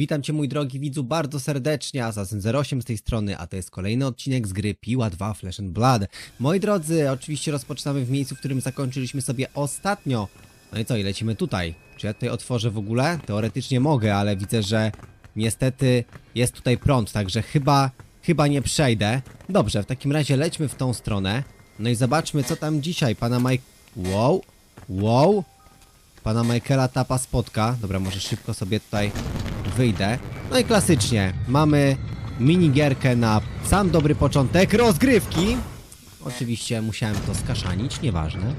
Witam Cię mój drogi widzu bardzo serdecznie, Assassin08 z tej strony, a to jest kolejny odcinek z gry Piła 2 Flesh and Blood. Moi drodzy, oczywiście rozpoczynamy w miejscu, w którym zakończyliśmy sobie ostatnio. No i co, i lecimy tutaj. Czy ja tutaj otworzę w ogóle? Teoretycznie mogę, ale widzę, że niestety jest tutaj prąd, także chyba, chyba nie przejdę. Dobrze, w takim razie lećmy w tą stronę. No i zobaczmy, co tam dzisiaj pana Mike... Wow, wow, Pana Michaela Tapa spotka. Dobra, może szybko sobie tutaj wyjdę. No i klasycznie, mamy minigierkę na sam dobry początek rozgrywki. Oczywiście musiałem to skaszanić, nieważne.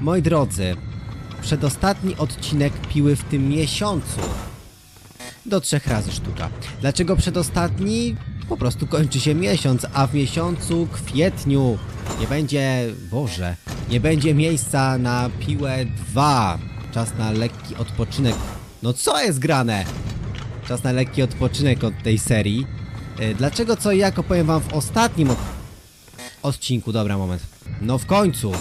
Moi drodzy, przedostatni odcinek piły w tym miesiącu. Do trzech razy sztuka. Dlaczego przedostatni? Po prostu kończy się miesiąc, a w miesiącu kwietniu nie będzie, Boże, nie będzie miejsca na piłę 2. Czas na lekki odpoczynek. No co jest grane? Czas na lekki odpoczynek od tej serii. E, Dlaczego co i jak opowiem wam w ostatnim od... odcinku. Dobra, moment. No w końcu.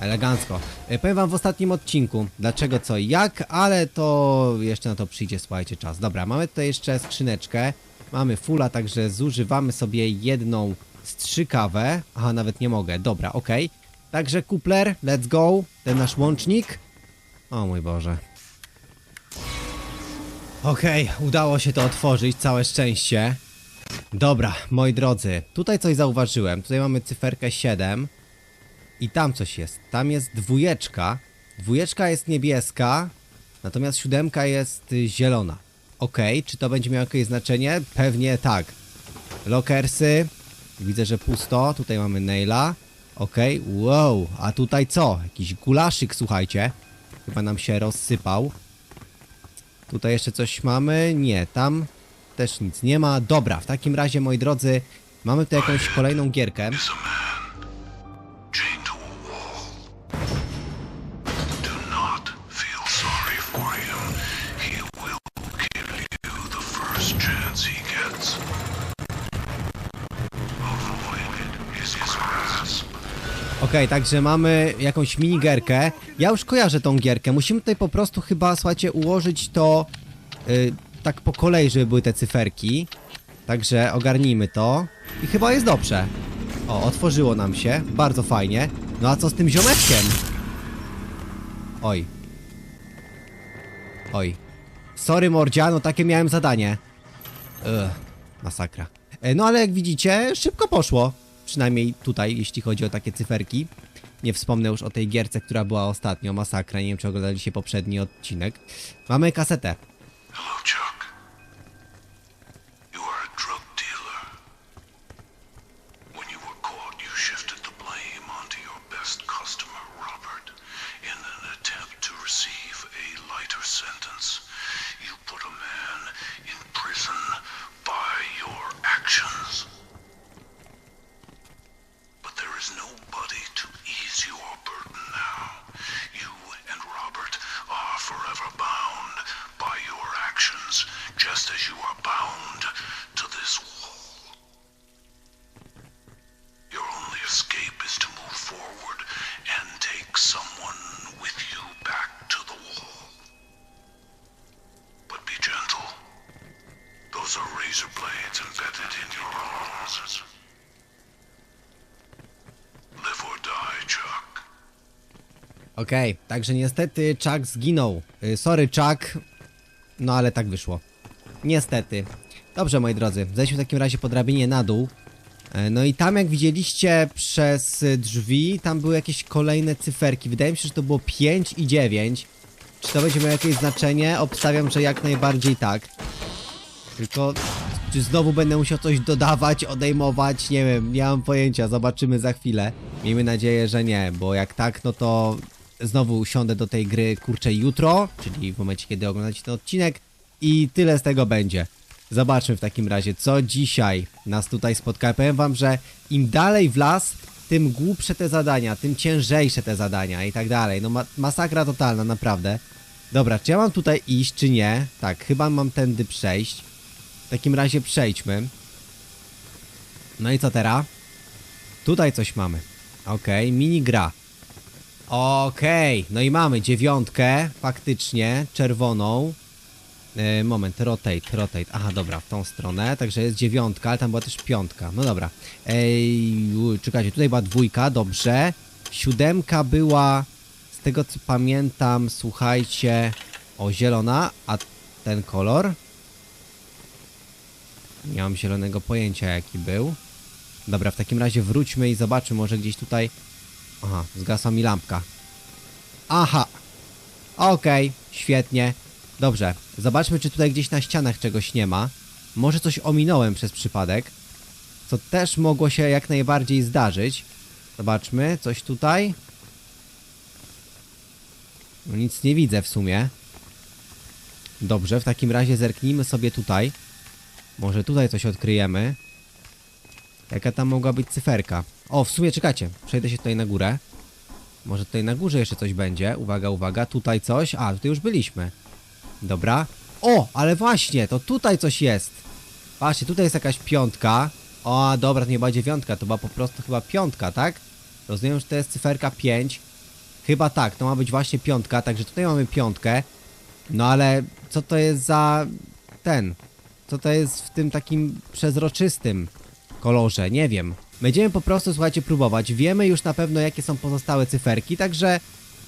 Elegancko. E, Powiem wam w ostatnim odcinku, dlaczego co i jak, ale to jeszcze na to przyjdzie, słuchajcie, czas. Dobra, mamy tutaj jeszcze skrzyneczkę. Mamy fulla, także zużywamy sobie jedną strzykawę. Aha, nawet nie mogę. Dobra, okej. Także kupler, let's go. Ten nasz łącznik. O mój Boże. Okej, udało się to otworzyć, całe szczęście. Dobra, moi drodzy, tutaj coś zauważyłem. Tutaj mamy cyferkę 7 i tam coś jest. Tam jest dwójeczka. Dwójeczka jest niebieska, natomiast siódemka jest y, zielona. Okej, czy to będzie miało jakieś znaczenie? Pewnie tak. Lokersy. Widzę, że pusto. Tutaj mamy Naila. Okej, wow. A tutaj co? Jakiś gulaszyk, słuchajcie. Chyba nam się rozsypał. Tutaj jeszcze coś mamy? Nie, tam też nic nie ma. Dobra, w takim razie, moi drodzy, mamy tu jakąś kolejną gierkę. Okej, także mamy jakąś minigierkę. Ja już kojarzę tą gierkę. Musimy tutaj po prostu chyba, słuchajcie, ułożyć to y, tak po kolei, żeby były te cyferki. Także ogarnijmy to. I chyba jest dobrze. O, otworzyło nam się. Bardzo fajnie. No a co z tym ziomeczkiem? Oj. Oj. Sorry, Mordziano, takie miałem zadanie. Ugh, masakra. E, No ale jak widzicie, szybko poszło. Przynajmniej tutaj, jeśli chodzi o takie cyferki. Nie wspomnę już o tej gierce, która była ostatnio. Masakra, nie wiem czy oglądaliście poprzedni odcinek. Mamy kasetę. Hello, Chuck. Robert, sentence. You put a man in prison by your actions. But there is nobody to ease your burden now. You and Robert are forever bound by your actions, just as you are bound to this wall. Your only escape is to move forward and take someone with you back to the wall. But be gentle. Those are razor blades embedded in your bones. Live or die, Chuck. Okej, także niestety Chuck zginął. Y, sorry Chuck, no ale tak wyszło. Niestety. Dobrze moi drodzy, zejdźmy w takim razie po drabinie na dół. E, No i tam jak widzieliście przez y, drzwi, tam były jakieś kolejne cyferki. Wydaje mi się, że to było 5 i 9. Czy to będzie miało jakieś znaczenie? Obstawiam, że jak najbardziej tak. Tylko czy znowu będę musiał coś dodawać, odejmować? Nie wiem, nie mam pojęcia, zobaczymy za chwilę. Miejmy nadzieję, że nie, bo jak tak, no to znowu usiądę do tej gry kurczę jutro, czyli w momencie, kiedy oglądacie ten odcinek i tyle z tego będzie. Zobaczmy w takim razie, co dzisiaj nas tutaj spotka. Powiem wam, że im dalej w las, tym głupsze te zadania, tym ciężejsze te zadania i tak dalej. No ma masakra totalna, naprawdę. Dobra, czy ja mam tutaj iść, czy nie? Tak, chyba mam tędy przejść. W takim razie przejdźmy. No i co teraz? Tutaj coś mamy. Okej, mini gra. Okej, no i mamy dziewiątkę, faktycznie, czerwoną. E, moment, rotate, rotate. Aha, dobra, w tą stronę. Także jest dziewiątka, ale tam była też piątka. No dobra. Ej, czekajcie, tutaj była dwójka, dobrze. Siódemka była, z tego co pamiętam, słuchajcie, o zielona, a ten kolor? Nie mam zielonego pojęcia jaki był. Dobra, w takim razie wróćmy i zobaczmy, może gdzieś tutaj... Aha, zgasła mi lampka. Aha! Okej, świetnie. Dobrze, zobaczmy, czy tutaj gdzieś na ścianach czegoś nie ma. Może coś ominąłem przez przypadek, co też mogło się jak najbardziej zdarzyć. Zobaczmy, coś tutaj. No nic nie widzę w sumie. Dobrze, w takim razie zerknijmy sobie tutaj. Może tutaj coś odkryjemy. Jaka tam mogła być cyferka? O, w sumie czekajcie, przejdę się tutaj na górę. Może tutaj na górze jeszcze coś będzie. Uwaga, uwaga, tutaj coś. A, tutaj już byliśmy. Dobra. O, ale właśnie, to tutaj coś jest. Patrzcie, tutaj jest jakaś piątka. O, dobra, to nie była dziewiątka, to była po prostu chyba piątka, tak? Rozumiem, że to jest cyferka 5. Chyba tak, to ma być właśnie piątka, także tutaj mamy piątkę. No ale co to jest za ten? Co to jest w tym takim przezroczystym kolorze? Nie wiem. Będziemy po prostu, słuchajcie, próbować. Wiemy już na pewno, jakie są pozostałe cyferki, także...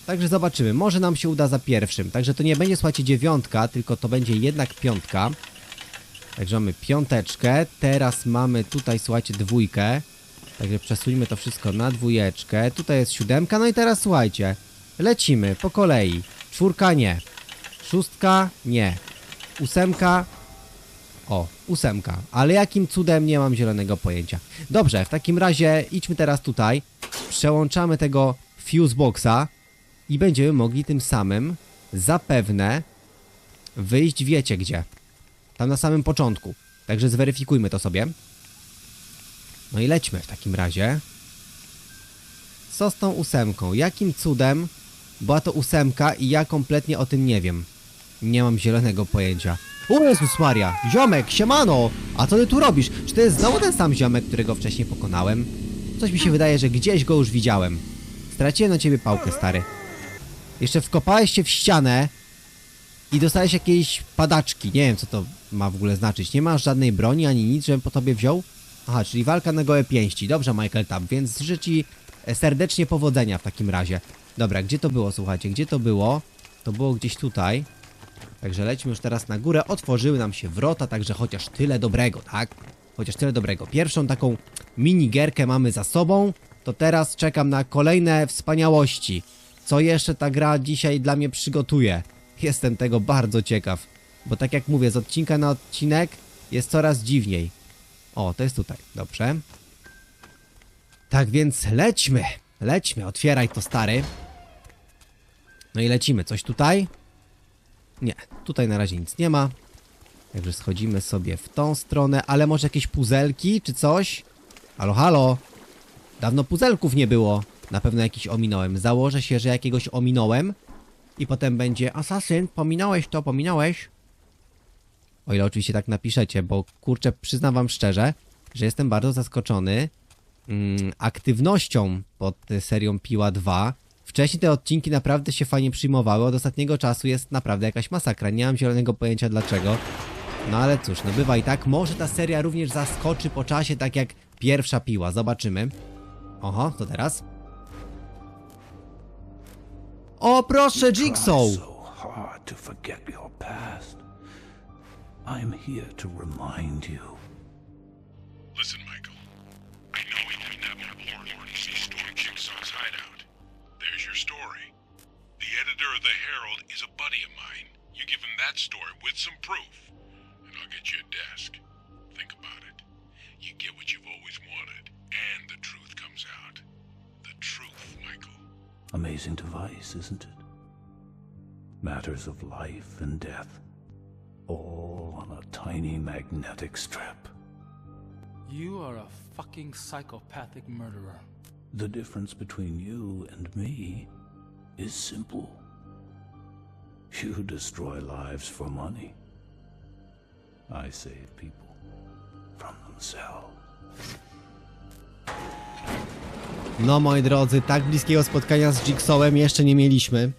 Także zobaczymy. Może nam się uda za pierwszym. Także to nie będzie, słuchajcie, dziewiątka, tylko to będzie jednak piątka. Także mamy piąteczkę. Teraz mamy tutaj, słuchajcie, dwójkę. Także przesuńmy to wszystko na dwójeczkę. Tutaj jest siódemka. No i teraz słuchajcie. Lecimy po kolei. Czwórka nie. Szóstka nie. Ósemka o, ósemka. Ale jakim cudem nie mam zielonego pojęcia. Dobrze, w takim razie idźmy teraz tutaj. Przełączamy tego fuseboxa i będziemy mogli tym samym zapewne wyjść wiecie gdzie. Tam na samym początku. Także zweryfikujmy to sobie. No i lećmy w takim razie. Co z tą ósemką? Jakim cudem była to ósemka i ja kompletnie o tym nie wiem. Nie mam zielonego pojęcia. O Jezus Maria! Ziomek, siemano! A co ty tu robisz? Czy to jest znowu ten sam ziomek, którego wcześniej pokonałem? Coś mi się wydaje, że gdzieś go już widziałem. Straciłem na ciebie pałkę, stary. Jeszcze wkopałeś się w ścianę i dostałeś jakieś padaczki. Nie wiem, co to ma w ogóle znaczyć. Nie masz żadnej broni ani nic, żebym po tobie wziął? Aha, czyli walka na gołe pięści. Dobrze, Michael Tam, więc życzę ci e, serdecznie powodzenia w takim razie. Dobra, gdzie to było, słuchajcie? Gdzie to było? To było gdzieś tutaj. Także lećmy już teraz na górę. Otworzyły nam się wrota, także chociaż tyle dobrego, tak? Chociaż tyle dobrego. Pierwszą taką minigierkę mamy za sobą. To teraz czekam na kolejne wspaniałości. Co jeszcze ta gra dzisiaj dla mnie przygotuje? Jestem tego bardzo ciekaw. Bo tak jak mówię, z odcinka na odcinek jest coraz dziwniej. O, to jest tutaj. Dobrze. Tak więc lećmy. Lećmy. Otwieraj to, stary. No i lecimy. Coś tutaj? Nie, tutaj na razie nic nie ma. Także schodzimy sobie w tą stronę, ale może jakieś puzelki czy coś? Halo, halo? Dawno puzelków nie było. Na pewno jakiś ominąłem. Założę się, że jakiegoś ominąłem. I potem będzie Asasyn, pominąłeś to, pominąłeś. O ile oczywiście tak napiszecie, bo kurczę, przyznam wam szczerze, że jestem bardzo zaskoczony mm, aktywnością pod serią Piła 2. Wcześniej te odcinki naprawdę się fajnie przyjmowały, od ostatniego czasu jest naprawdę jakaś masakra. Nie mam zielonego pojęcia dlaczego. No ale cóż, no bywa i tak. Może ta seria również zaskoczy po czasie, tak jak pierwsza piła. Zobaczymy. Oho, to teraz. O proszę, Jigsaw! I'm here to remind you. Listen, that story with some proof, and I'll get you a desk. Think about it. You get what you've always wanted, and the truth comes out. The truth, Michael. Amazing device, isn't it? Matters of life and death. All on a tiny magnetic strip. You are a fucking psychopathic murderer. The difference between you and me is simple. You destroy lives for money. I save people from themselves. No moi drodzy, tak bliskiego spotkania z Jigsawem jeszcze nie mieliśmy.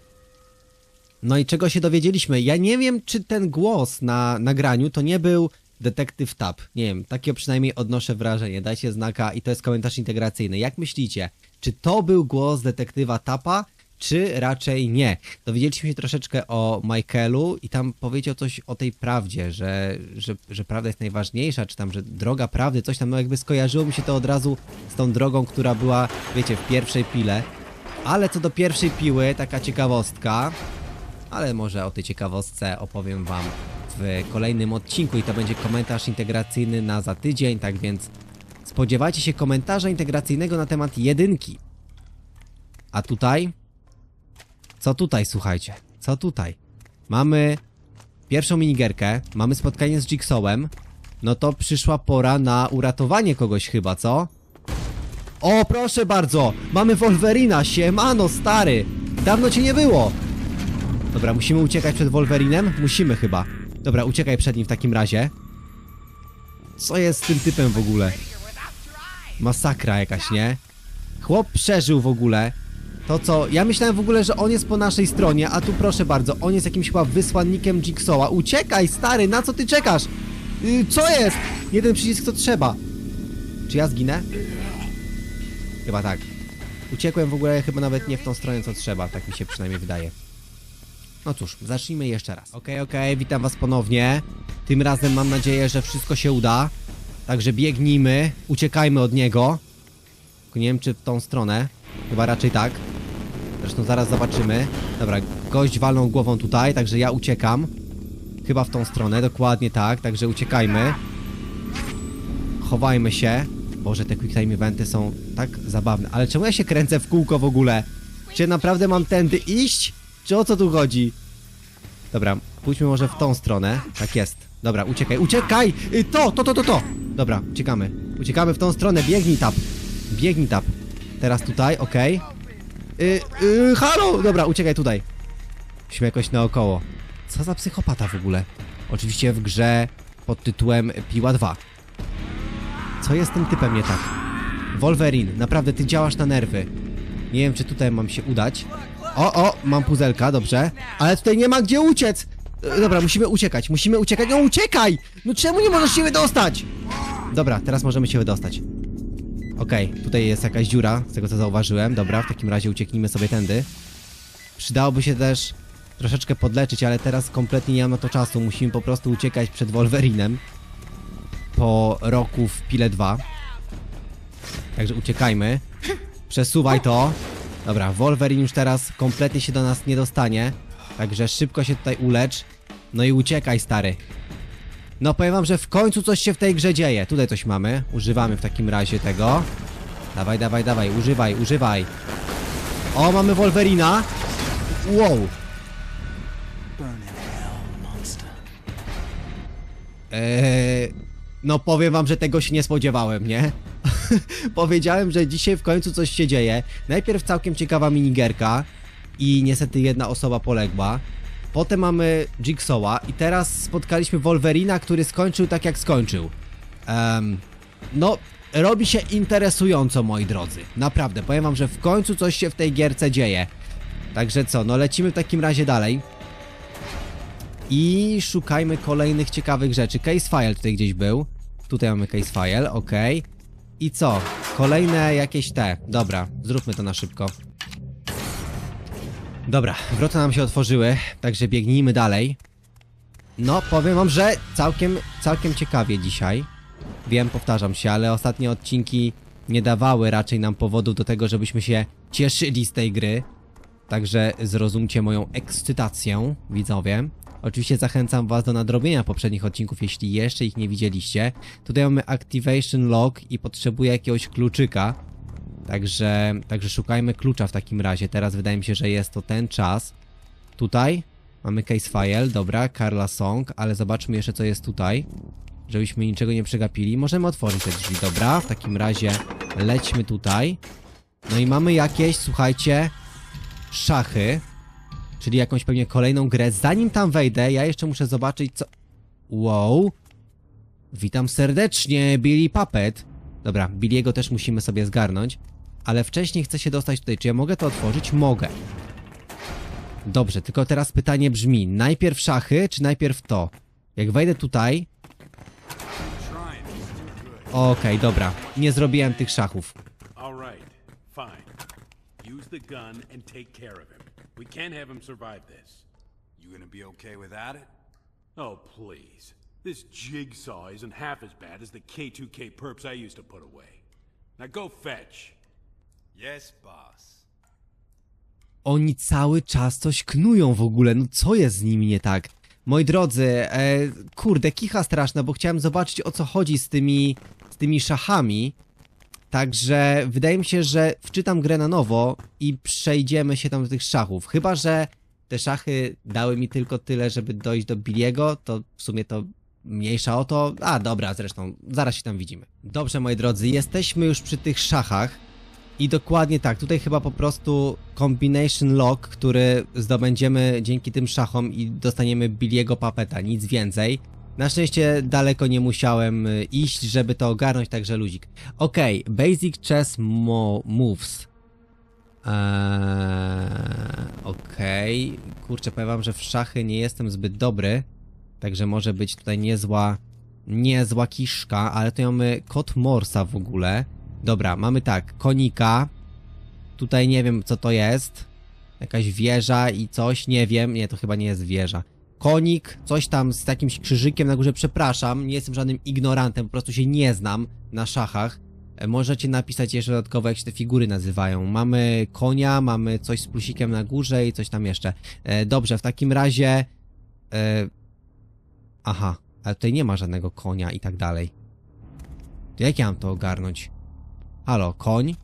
No i czego się dowiedzieliśmy? Ja nie wiem, czy ten głos na nagraniu to nie był detektyw Tap. Nie wiem, takie przynajmniej odnoszę wrażenie. Dajcie znaka i to jest komentarz integracyjny. Jak myślicie, czy to był głos detektywa Tapa, czy raczej nie? Dowiedzieliśmy się troszeczkę o Michaelu i tam powiedział coś o tej prawdzie, że, że, że prawda jest najważniejsza, czy tam, że droga prawdy, coś tam, no jakby skojarzyło mi się to od razu z tą drogą, która była, wiecie, w pierwszej pile. Ale co do pierwszej piły, taka ciekawostka, ale może o tej ciekawostce opowiem Wam w kolejnym odcinku i to będzie komentarz integracyjny na za tydzień, tak więc spodziewajcie się komentarza integracyjnego na temat jedynki. A tutaj? Co tutaj, słuchajcie? Co tutaj? Mamy pierwszą minigierkę, mamy spotkanie z Jigsawem, no to przyszła pora na uratowanie kogoś chyba, co? O, proszę bardzo! Mamy Wolverina, siemano, stary! Dawno cię nie było! Dobra, musimy uciekać przed Wolverinem? Musimy chyba. Dobra, uciekaj przed nim w takim razie. Co jest z tym typem w ogóle? Masakra jakaś, nie? Chłop przeżył w ogóle. To co, ja myślałem w ogóle, że on jest po naszej stronie, a tu proszę bardzo, on jest jakimś chyba wysłannikiem Jigsawa. Uciekaj, stary, na co ty czekasz? Yy, co jest? Jeden przycisk co trzeba. Czy ja zginę? Chyba tak. Uciekłem w ogóle chyba nawet nie w tą stronę co trzeba, tak mi się przynajmniej wydaje. No cóż, zacznijmy jeszcze raz. Okej, okej, witam was ponownie. Tym razem mam nadzieję, że wszystko się uda. Także biegnijmy, uciekajmy od niego. Tylko nie wiem, czy w tą stronę. Chyba raczej tak. Zresztą zaraz zobaczymy. Dobra, gość walną głową tutaj, także ja uciekam. Chyba w tą stronę, dokładnie tak, także uciekajmy. Chowajmy się. Boże, te quick time eventy są tak zabawne. Ale czemu ja się kręcę w kółko w ogóle? Czy naprawdę mam tędy iść? Czy o co tu chodzi? Dobra, pójdźmy może w tą stronę. Tak jest. Dobra, uciekaj, uciekaj! Y, To, to, to, to, to! Dobra, uciekamy. Uciekamy w tą stronę, biegnij tap. Biegnij tap. Teraz tutaj, okej. Y, y, halo! Dobra, uciekaj tutaj. Musimy jakoś naokoło. Co za psychopata w ogóle? Oczywiście w grze pod tytułem Piła 2. Co jest tym typem nie tak? Wolverine, naprawdę ty działasz na nerwy. Nie wiem, czy tutaj mam się udać. O, o, mam puzelka, dobrze. Ale tutaj nie ma gdzie uciec! Dobra, musimy uciekać, musimy uciekać. No uciekaj! No czemu nie możesz się wydostać? Dobra, teraz możemy się wydostać. Okej, tutaj jest jakaś dziura, z tego co zauważyłem. Dobra, w takim razie ucieknijmy sobie tędy. Przydałoby się też troszeczkę podleczyć, ale teraz kompletnie nie mam na to czasu. Musimy po prostu uciekać przed Wolverinem. Po roku w Pile 2. Także uciekajmy. Przesuwaj to. Dobra, Wolverine już teraz kompletnie się do nas nie dostanie. Także szybko się tutaj ulecz. No i uciekaj, stary. No powiem wam, że w końcu coś się w tej grze dzieje. Tutaj coś mamy. Używamy w takim razie tego. Dawaj, dawaj, dawaj. Używaj, używaj. O, mamy Wolverina. Wow. Eee, no powiem wam, że tego się nie spodziewałem, nie? Powiedziałem, że dzisiaj w końcu coś się dzieje. Najpierw całkiem ciekawa minigierka i niestety jedna osoba poległa. Potem mamy Jigsawa i teraz spotkaliśmy Wolverina, który skończył tak jak skończył. Em, no, robi się interesująco, moi drodzy. Naprawdę, powiem wam, że w końcu coś się w tej gierce dzieje. Także co, no lecimy w takim razie dalej. I szukajmy kolejnych ciekawych rzeczy. Case file tutaj gdzieś był. Tutaj mamy case file, ok. I co? Kolejne jakieś te. Dobra, zróbmy to na szybko. Dobra, wrota nam się otworzyły, także biegnijmy dalej. No, powiem wam, że całkiem, całkiem ciekawie dzisiaj. Wiem, powtarzam się, ale ostatnie odcinki nie dawały raczej nam powodu do tego, żebyśmy się cieszyli z tej gry. Także zrozumcie moją ekscytację, widzowie. Oczywiście zachęcam was do nadrobienia poprzednich odcinków, jeśli jeszcze ich nie widzieliście. Tutaj mamy Activation Log i potrzebuję jakiegoś kluczyka. Także, także szukajmy klucza w takim razie. Teraz wydaje mi się, że jest to ten czas. Tutaj mamy case file, dobra, Carla Song, ale zobaczmy jeszcze co jest tutaj. Żebyśmy niczego nie przegapili. Możemy otworzyć te drzwi, dobra. W takim razie lećmy tutaj. No i mamy jakieś, słuchajcie, szachy. Czyli jakąś pewnie kolejną grę. Zanim tam wejdę, ja jeszcze muszę zobaczyć co... Wow. Witam serdecznie, Billy Puppet. Dobra, Billiego też musimy sobie zgarnąć. Ale wcześniej chcę się dostać tutaj. Czy ja mogę to otworzyć? Mogę. Dobrze, tylko teraz pytanie brzmi, najpierw szachy, czy najpierw to? Jak wejdę tutaj... Okej, dobra, nie zrobiłem tych szachów. Use the gun and take care of him. We can't have him survive this. You gonna be okay without it? Oh, please. This jigsaw isn't half as bad as the K2K perps I used to put away. Now go fetch. Oni cały czas coś knują w ogóle, no co jest z nimi nie tak? Moi drodzy, e, kurde, kicha straszna, bo chciałem zobaczyć o co chodzi z tymi, z tymi szachami. Także wydaje mi się, że wczytam grę na nowo i przejdziemy się tam do tych szachów. Chyba, że te szachy dały mi tylko tyle, żeby dojść do Billiego, to w sumie to mniejsza o to. A dobra, zresztą zaraz się tam widzimy. Dobrze, moi drodzy, jesteśmy już przy tych szachach. I dokładnie tak, tutaj chyba po prostu combination lock, który zdobędziemy dzięki tym szachom i dostaniemy Billiego Papeta, nic więcej. Na szczęście daleko nie musiałem y, iść, żeby to ogarnąć, także luzik. Okej, basic chess mo moves. Eee, Okej, kurczę, powiem wam, że w szachy nie jestem zbyt dobry, także może być tutaj niezła, niezła kiszka, ale tu mamy kot Morsa w ogóle. Dobra, mamy tak, konika. Tutaj nie wiem co to jest. Jakaś wieża i coś, nie wiem. Nie, to chyba nie jest wieża. Konik, coś tam z jakimś krzyżykiem na górze, przepraszam, nie jestem żadnym ignorantem, po prostu się nie znam na szachach. E, Możecie napisać jeszcze dodatkowo, jak się te figury nazywają. Mamy konia, mamy coś z plusikiem na górze i coś tam jeszcze. E, dobrze, w takim razie... E, aha, ale tutaj nie ma żadnego konia i tak dalej. Jak ja mam to ogarnąć? Halo, koń?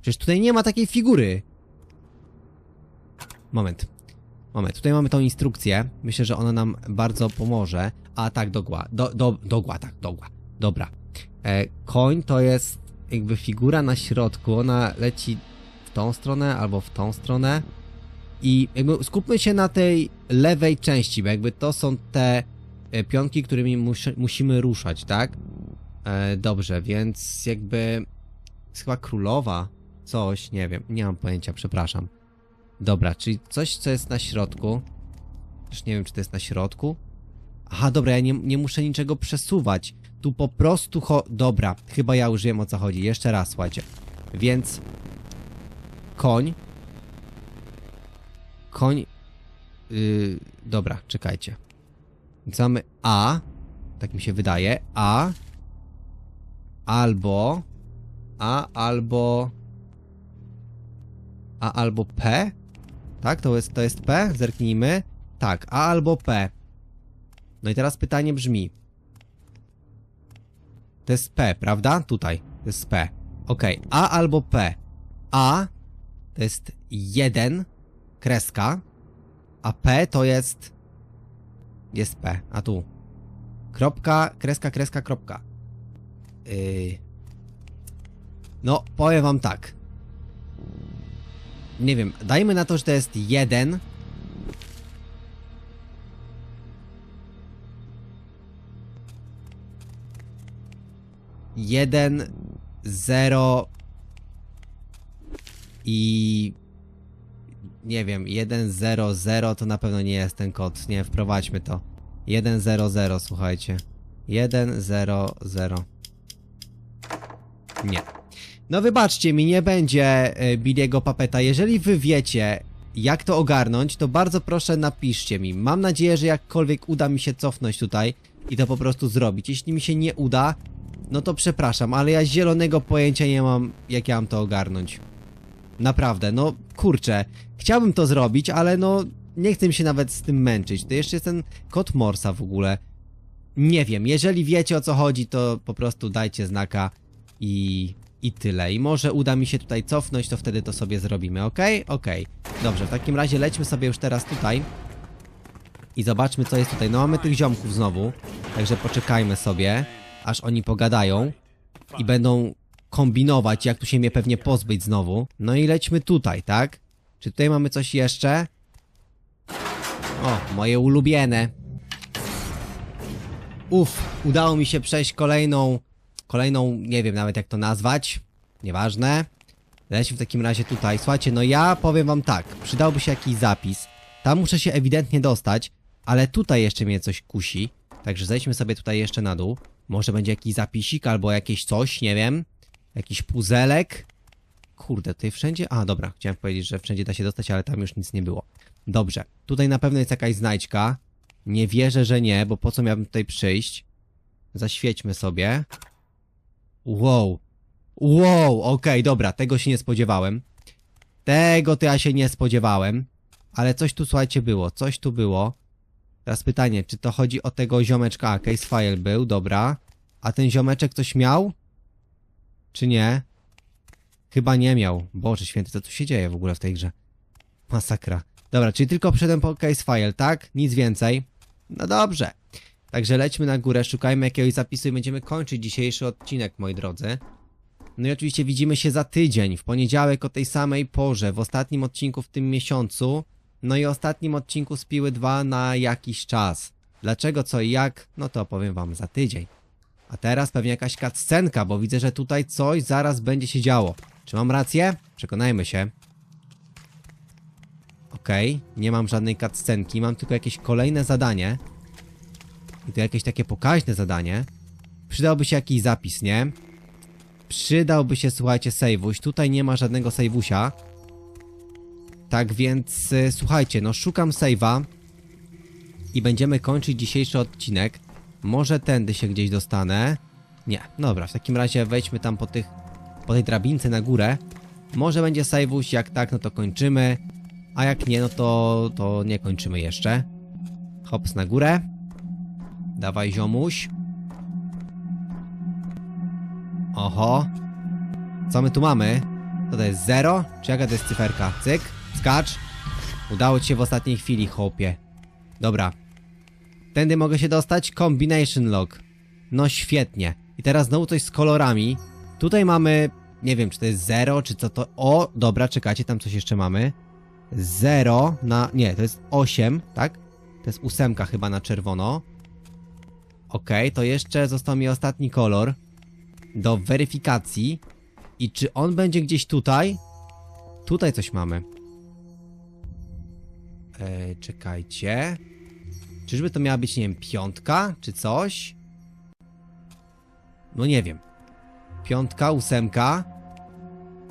Przecież tutaj nie ma takiej figury. Moment. Moment, tutaj mamy tą instrukcję. Myślę, że ona nam bardzo pomoże. A tak, dogła. Do, do, dogła, tak, dogła. Dobra. E, koń to jest jakby figura na środku. Ona leci w tą stronę albo w tą stronę. I jakby skupmy się na tej lewej części, bo jakby to są te e, pionki, którymi musi, musimy ruszać, tak? E, dobrze, więc jakby jest chyba królowa, coś, nie wiem, nie mam pojęcia, przepraszam. Dobra, czyli coś, co jest na środku. Już nie wiem, czy to jest na środku. Aha, dobra, ja nie, nie muszę niczego przesuwać. Tu po prostu cho... Dobra, chyba ja już wiem o co chodzi. Jeszcze raz, słuchajcie. Więc... Koń. Koń... Yy, dobra, czekajcie. Więc mamy A. Tak mi się wydaje. A albo A albo A albo P? Tak, to jest, to jest P? Zerknijmy. Tak, A albo P. No i teraz pytanie brzmi. To jest P, prawda? Tutaj. To jest P. Okej, A albo P. A to jest 1 kreska, a P to jest jest P, a tu kropka, kreska, kreska, kropka. Yy... No, powiem wam tak. Nie wiem, dajmy na to, że to jest jeden. Jeden, zero i nie wiem, 1, 0, 0 to na pewno nie jest ten kod. Nie, wprowadźmy to. 1, 0, 0, słuchajcie. 1, 0, 0. Nie. No wybaczcie mi, nie będzie y, Billiego Papeta. Jeżeli wy wiecie, jak to ogarnąć, to bardzo proszę napiszcie mi. Mam nadzieję, że jakkolwiek uda mi się cofnąć tutaj i to po prostu zrobić. Jeśli mi się nie uda, no to przepraszam, ale ja zielonego pojęcia nie mam, jak ja mam to ogarnąć. Naprawdę, no kurczę. Chciałbym to zrobić, ale no nie chcę się nawet z tym męczyć. To jeszcze jest ten kod Morsa w ogóle. Nie wiem, jeżeli wiecie o co chodzi, to po prostu dajcie znaka i, i tyle. I może uda mi się tutaj cofnąć, to wtedy to sobie zrobimy, ok? Ok. Dobrze, w takim razie lećmy sobie już teraz tutaj. I zobaczmy co jest tutaj. No mamy tych ziomków znowu, także poczekajmy sobie, aż oni pogadają i będą kombinować, jak tu się mnie pewnie pozbyć znowu. No i lećmy tutaj, tak? Czy tutaj mamy coś jeszcze? O, moje ulubione. Uff, udało mi się przejść kolejną, kolejną, nie wiem nawet jak to nazwać, nieważne. Lećmy w takim razie tutaj. Słuchajcie, no ja powiem wam tak, przydałby się jakiś zapis. Tam muszę się ewidentnie dostać, ale tutaj jeszcze mnie coś kusi. Także zejdźmy sobie tutaj jeszcze na dół. Może będzie jakiś zapisik albo jakieś coś, nie wiem. Jakiś puzelek. Kurde, tutaj wszędzie... A, dobra, chciałem powiedzieć, że wszędzie da się dostać, ale tam już nic nie było. Dobrze, tutaj na pewno jest jakaś znajdźka. Nie wierzę, że nie, bo po co miałbym tutaj przyjść? Zaświećmy sobie. Wow. Wow, okej, dobra, tego się nie spodziewałem. Tego to ja się nie spodziewałem. Ale coś tu, słuchajcie, było, coś tu było. Teraz pytanie, czy to chodzi o tego ziomeczka? A, case file był, dobra. A ten ziomeczek coś miał? Czy nie? Chyba nie miał. Boże święty, co tu się dzieje w ogóle w tej grze? Masakra. Dobra, czyli tylko przyszedłem po case file, tak? Nic więcej. No dobrze. Także lećmy na górę, szukajmy jakiegoś zapisu i będziemy kończyć dzisiejszy odcinek, moi drodzy. No i oczywiście widzimy się za tydzień, w poniedziałek o tej samej porze, w ostatnim odcinku w tym miesiącu. No i ostatnim odcinku z Piły 2 na jakiś czas. Dlaczego, co i jak, no to opowiem wam za tydzień. A teraz pewnie jakaś cutscenka, bo widzę, że tutaj coś zaraz będzie się działo. Czy mam rację? Przekonajmy się. Okej, nie mam żadnej cutscenki, mam tylko jakieś kolejne zadanie. I to jakieś takie pokaźne zadanie. Przydałby się jakiś zapis, nie? Przydałby się, słuchajcie, sejwuś. Tutaj nie ma żadnego sejwusia. Tak więc, y, słuchajcie, no szukam sejwa. I będziemy kończyć dzisiejszy odcinek. Może tędy się gdzieś dostanę. Nie, dobra, w takim razie wejdźmy tam po tych, po tej drabince na górę. Może będzie sejwuś, jak tak, no to kończymy. A jak nie, no to, to nie kończymy jeszcze. Hops na górę. Dawaj ziomuś. Oho. Co my tu mamy? To jest zero? Czy jaka to jest cyferka? Cyk, skacz. Udało ci się w ostatniej chwili, chłopie. Dobra. Tędy mogę się dostać? Combination lock. No świetnie. I teraz znowu coś z kolorami. Tutaj mamy... Nie wiem, czy to jest zero, czy co to... O, dobra, czekajcie, tam coś jeszcze mamy. 0 na... Nie, to jest 8, tak? To jest ósemka chyba na czerwono. Okej, to jeszcze został mi ostatni kolor do weryfikacji. I czy on będzie gdzieś tutaj? Tutaj coś mamy. Eee, czekajcie. Czyżby to miała być, nie wiem, piątka, czy coś? No nie wiem. Piątka, ósemka.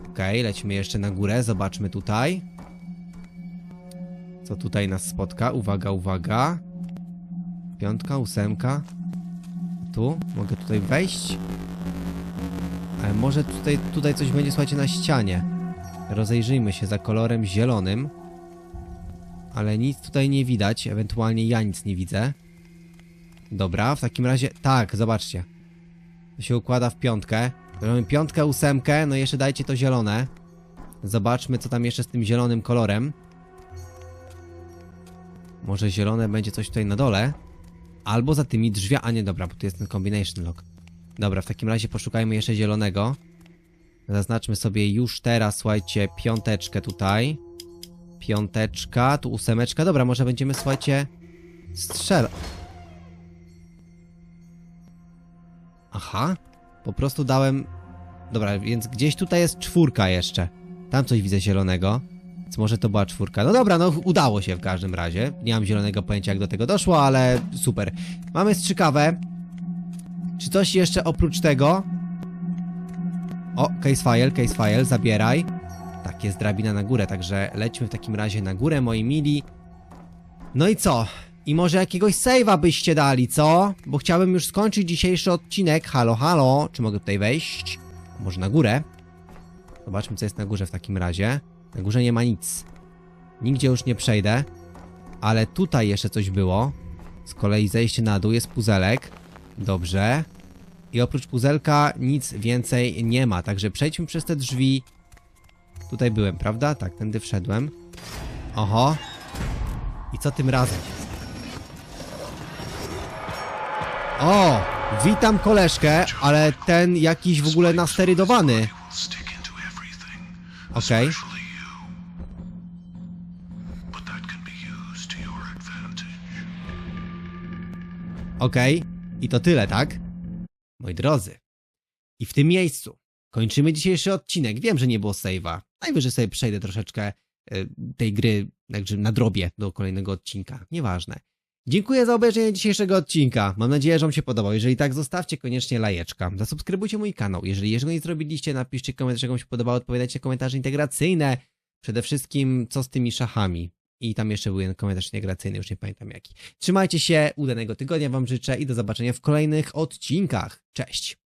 Okej, lecimy jeszcze na górę, zobaczmy tutaj. Co tutaj nas spotka? Uwaga, uwaga. Piątka, ósemka. Tu? Mogę tutaj wejść? Ale może tutaj, tutaj coś będzie, słuchajcie, na ścianie. Rozejrzyjmy się za kolorem zielonym. Ale nic tutaj nie widać, ewentualnie ja nic nie widzę. Dobra, w takim razie... Tak, zobaczcie. To się układa w piątkę. Mamy piątkę, ósemkę, no jeszcze dajcie to zielone. Zobaczmy, co tam jeszcze z tym zielonym kolorem. Może zielone będzie coś tutaj na dole? Albo za tymi drzwiami... A nie, dobra, bo tu jest ten combination lock. Dobra, w takim razie poszukajmy jeszcze zielonego. Zaznaczmy sobie już teraz, słuchajcie, piąteczkę tutaj. Piąteczka, tu ósemeczka. Dobra, może będziemy, słuchajcie, strzelać. Aha, po prostu dałem... Dobra, więc gdzieś tutaj jest czwórka jeszcze. Tam coś widzę zielonego. Więc może to była czwórka. No dobra, no udało się w każdym razie. Nie mam zielonego pojęcia jak do tego doszło, ale super. Mamy strzykawę. Czy coś jeszcze oprócz tego? O, case file, case file, zabieraj. Tak, jest drabina na górę, także lećmy w takim razie na górę, moi mili. No i co? I może jakiegoś save'a byście dali, co? Bo chciałbym już skończyć dzisiejszy odcinek. Halo, halo, czy mogę tutaj wejść? Może na górę? Zobaczmy, co jest na górze w takim razie. Na górze nie ma nic. Nigdzie już nie przejdę. Ale tutaj jeszcze coś było. Z kolei zejście na dół jest puzelek. Dobrze. I oprócz puzelka nic więcej nie ma. Także przejdźmy przez te drzwi. Tutaj byłem, prawda? Tak, tędy wszedłem. Oho. I co tym razem? O! Witam koleżkę, ale ten jakiś w ogóle nasterydowany. Okej. especially Okej. I to tyle, tak? Moi drodzy. I w tym miejscu kończymy dzisiejszy odcinek. Wiem, że nie było save'a. Najwyżej sobie przejdę troszeczkę e, tej gry, także nadrobię do kolejnego odcinka. Nieważne. Dziękuję za obejrzenie dzisiejszego odcinka. Mam nadzieję, że Wam się podobał. Jeżeli tak, zostawcie koniecznie lajeczka. Zasubskrybujcie mój kanał. Jeżeli jeszcze go nie zrobiliście, napiszcie komentarz, jak Wam się podobało, odpowiadajcie komentarze integracyjne. Przede wszystkim, co z tymi szachami. I tam jeszcze był jeden komentarz integracyjny, już nie pamiętam jaki. Trzymajcie się, udanego tygodnia Wam życzę i do zobaczenia w kolejnych odcinkach. Cześć!